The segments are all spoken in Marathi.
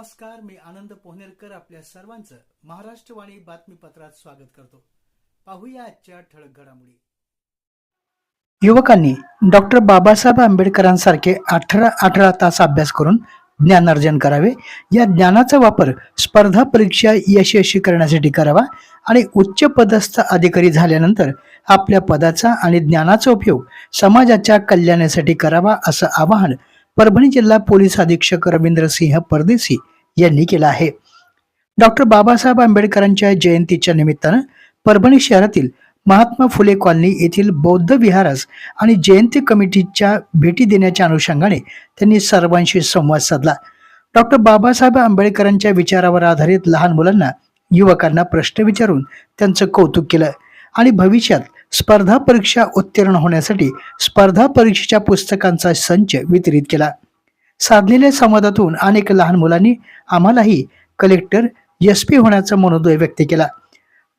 नमस्कार मी आनंद पोहनेरकर आपल्या सर्वांचं महाराष्ट्रवाणी बातमीपत्रात स्वागत करतो. पाहूया आजच्या ठळक घडामोडी. युवकांनी डॉक्टर बाबासाहेब आंबेडकरांसारखे अठरा अठरा तास अभ्यास करून ज्ञानार्जन करावे. या ज्ञानाचा वापर स्पर्धा परीक्षा यशस्वी करण्यासाठी करावा आणि उच्च पदस्थ अधिकारी झाल्यानंतर आपल्या पदाचा आणि ज्ञानाचा उपयोग समाजाच्या कल्याणासाठी करावा असं आवाहन परभणी जिल्हा पोलीस अधीक्षक रवींद्र सिंह परदेशी यांनी केलं आहे. डॉक्टर बाबासाहेब आंबेडकरांच्या जयंतीच्या निमित्तानं परभणी शहरातील महात्मा फुले कॉलनी येथील बौद्ध विहारास आणि जयंती कमिटीच्या भेटी देण्याच्या अनुषंगाने त्यांनी सर्वांशी संवाद साधला. डॉक्टर बाबासाहेब आंबेडकरांच्या विचारावर आधारित लहान मुलांना युवकांना प्रश्न विचारून त्यांचं कौतुक केलं आणि भविष्यात स्पर्धा परीक्षा उत्तीर्ण होण्यासाठी स्पर्धा परीक्षेच्या पुस्तकांचा संच वितरित केला. साधलेल्या संवादातून अनेक लहान मुलांनी आम्हालाही कलेक्टर एस पी होण्याचा मनोदय व्यक्त केला.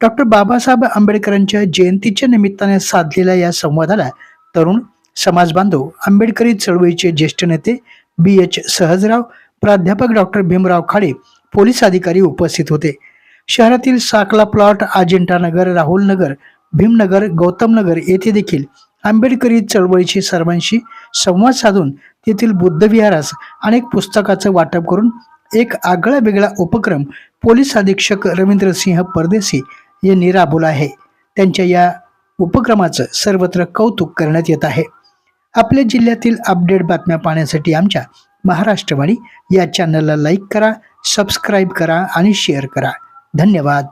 डॉक्टर बाबासाहेब आंबेडकरांच्या जयंतीच्या निमित्ताने साधलेल्या या संवादाला तरुण समाज बांधव आंबेडकरी चळवळीचे ज्येष्ठ नेते बी एच सहजराव प्राध्यापक डॉक्टर भीमराव खाडे पोलीस अधिकारी उपस्थित होते. शहरातील साकला प्लॉट अजिंठा नगर राहुल नगर भीमनगर गौतमनगर येथे देखील आंबेडकरी चळवळीशी सर्वांशी संवाद साधून तेथील बुद्धविहारास अनेक पुस्तकाचं वाटप करून एक आगळा वेगळा उपक्रम पोलीस अधीक्षक रवींद्र सिंह परदेशी यांनी राबवला आहे. त्यांच्या या उपक्रमाचं सर्वत्र कौतुक करण्यात येत आहे. आपल्या जिल्ह्यातील अपडेट बातम्या पाहण्यासाठी आमच्या महाराष्ट्रवाणी या चॅनलला लाईक करा सबस्क्राईब करा आणि शेअर करा. धन्यवाद.